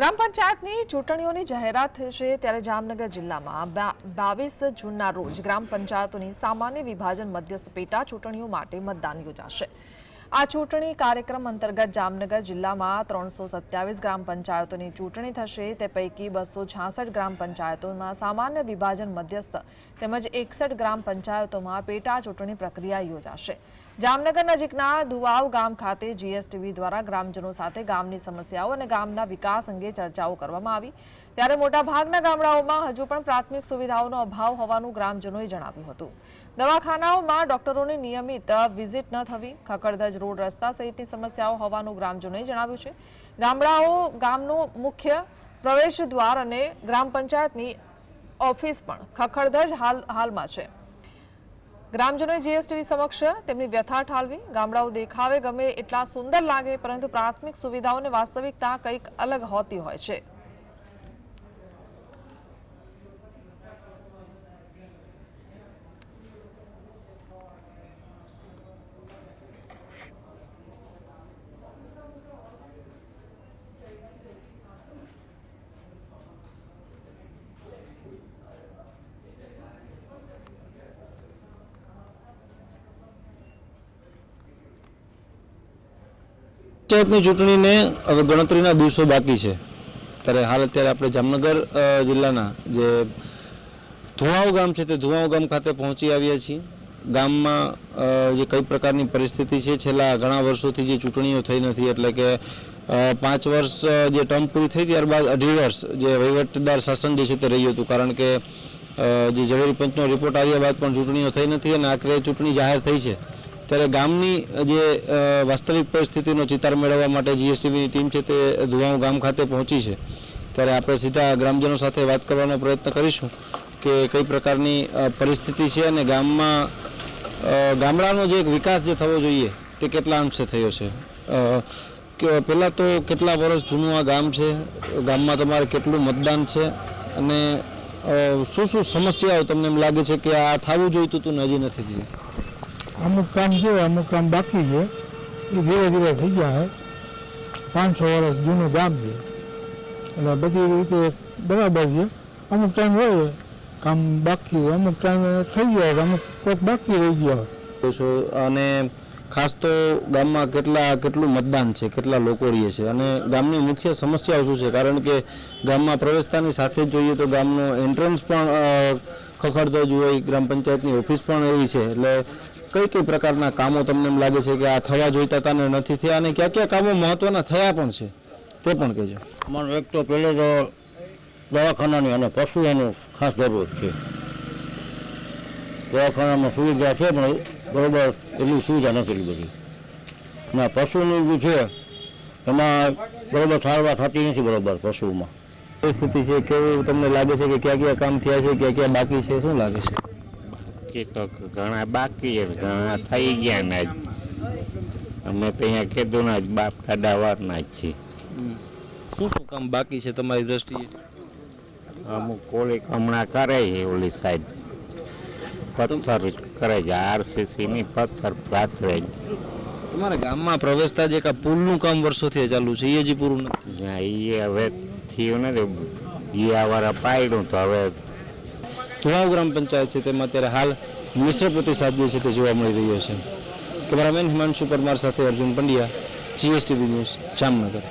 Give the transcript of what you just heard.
ગ્રામ પંચાયતની ચૂંટણીઓની જાહેરાત થશે ત્યારે જામનગર જિલ્લામાં બાવીસ જૂનના રોજ ગ્રામ પંચાયતોની સામાન્ય વિભાજન મધ્યસ્થ પેટા ચૂંટણીઓ માટે મતદાન યોજાશે. આ ચૂંટણી કાર્યક્રમ અંતર્ગત જામનગર જિલ્લામાં ત્રણસો સત્યાવીસ ગ્રામ પંચાયતોની ચૂંટણી થશે. તે પૈકી બસો છાસઠ ગ્રામ પંચાયતોમાં સામાન્ય વિભાજન મધ્યસ્થ તેમજ એકસઠ ગ્રામ પંચાયતોમાં પેટા ચૂંટણી પ્રક્રિયા યોજાશે. જામનગર નજીકના દુવાવ ગામ ખાતે જીએસટીવી દ્વારા ગ્રામજનો સાથે ગામની સમસ્યાઓ અને ગામના વિકાસ અંગે ચર્ચાઓ કરવામાં આવી. ત્યારે મોટાભાગના ગામડાઓમાં હજુ પણ પ્રાથમિક સુવિધાઓનો અભાવ હોવાનું ગ્રામજનોએ જણાવ્યું હતું. દવાખાનાઓમાં ડોક્ટરોની નિયમિત વિઝિટ ન થવી ખકડધજ રોડ રસ્તા સહિતની સમસ્યાઓ હોવાનું ગ્રામજનોએ જણાવ્યું છે. ગામડાઓ, ગામનું મુખ્ય પ્રવેશ દ્વાર અને ગ્રામ પંચાયતની ઓફિસ પણ ખખડધજ હાલ, હાલમાં છે. ગ્રામજનોએ જીએસટીવી સમક્ષ તેમની વ્યથા ઠાલવી, ગામડાઓ દેખાવે ગમે એટલા સુંદર લાગે, પરંતુ પ્રાથમિક સુવિધાઓને વાસ્તવિકતા કંઈક અલગ હોતી હોય છે. પંચાયતની ચૂંટણીને હવે ગણતરીના દિવસો બાકી છે. ત્યારે હાલ અત્યારે આપણે જામનગર જિલ્લાના જે ધુવાઓ ગામ છે તે ધુવાઓ ગામ ખાતે પહોંચી આવ્યા છીએ. ગામમાં જે કઈ પ્રકારની પરિસ્થિતિ છે છેલ્લા ઘણા વર્ષોથી જે ચૂંટણીઓ થઈ નથી, એટલે કે પાંચ વર્ષ જે ટર્મ પૂરી થઈ ત્યારબાદ અઢી વર્ષ જે વહીવટદાર શાસન જે છે તે રહ્યું હતું. કારણ કે જે ઝવેરી પંચનો રિપોર્ટ આવ્યા બાદ પણ ચૂંટણીઓ થઈ નથી અને આખરે ચૂંટણી જાહેર થઈ છે. ત્યારે ગામની જે વાસ્તવિક પરિસ્થિતિનો ચિતાર મેળવવા માટે જીએસટીવીની ટીમ છે તે ધુવાઉ ગામ ખાતે પહોંચી છે. ત્યારે આપણે સીધા ગ્રામજનો સાથે વાત કરવાનો પ્રયત્ન કરીશું કે કઈ પ્રકારની પરિસ્થિતિ છે અને ગામમાં ગામડાનો જે એક વિકાસ જે થવો જોઈએ તે કેટલા અંશે થયો છે? પહેલાં તો કેટલા વર્ષ જૂનું આ ગામ છે? ગામમાં તમારે કેટલું મતદાન છે? અને શું શું સમસ્યાઓ તમને એમ લાગે છે કે આ થવું જોઈતું હતું ને નથી થયું? અમુક કામ છે, અમુક કામ બાકી છે. એ ધીરે ધીરે થઈ ગયા છે પાંચસો વર્ષ જૂનું ગામ છે. એટલે બધી રીતે બરાબર છે. અમુક ટાઈમ હોય, કામ બાકી હોય. અમુક ટાઈમ થઈ ગયા અમુક કોઈક બાકી રહી ગયા અને ખાસ તો ગામમાં કેટલા, કેટલું મતદાન છે, કેટલા લોકો રહીએ છે? અને ગામની મુખ્ય સમસ્યાઓ શું છે? કારણ કે ગામમાં પ્રવેશતાની સાથે જ જોઈએ તો ગામનો એન્ટ્રન્સ પણ ખખડતો જ હોય. ગ્રામ પંચાયતની ઓફિસ પણ એવી છે. એટલે કઈ કઈ પ્રકારના કામો તમને એમ લાગે છે કે આ થવા જોઈતા હતા ને નથી થયા? અને કયા કયા કામો મહત્વના થયા પણ છે? તે પણ કહેજો. અમારું એક તો પહેલે તો દવાખાનાની અને પશુઓનું ખાસ જરૂર છે. દવાખાનામાં સુવિધા છે પણ બરોબર એટલી સુવિધા નથી બધી. ના પશુનું જે છે એમાં બરોબર સારવાર થતી નથી બરોબર પશુમાં પરિસ્થિતિ છે કેવું તમને લાગે છે કે કયા કયા કામ થયા છે કયા કયા બાકી છે શું લાગે છે? બાકી તો ઘણા બાકી ઘણા થઈ ગયા ને જ. અમે તો અહીંયા કીધું ને જ બાપ દાદા વારના જ છીએ. શું શું કામ બાકી છે તમારી દ્રષ્ટિએ? અમુક કોળી હમણાં કરે છે ઓલી સાઈડ. પથ્થર કરે છે આરસીસી ની પથ્થર પાથરે. તમારા ગામમાં પ્રવેશતા જે કા પુલનું કામ વર્ષોથી ચાલુ છે? એ જ પૂરું નથી. એ હવે થયું નથી. ગયા વાળા પાડ્યું તો હવે ધુવાવ ગ્રામ પંચાયત છે તેમાં અત્યારે હાલ મિશ્ર પ્રતિસાદ જે છે તે જોવા મળી રહ્યો છે. કેમેરામેન હિમાંશુ પરમાર સાથે અર્જુન પંડ્યા જીએસટીવી ન્યૂઝ જામનગર.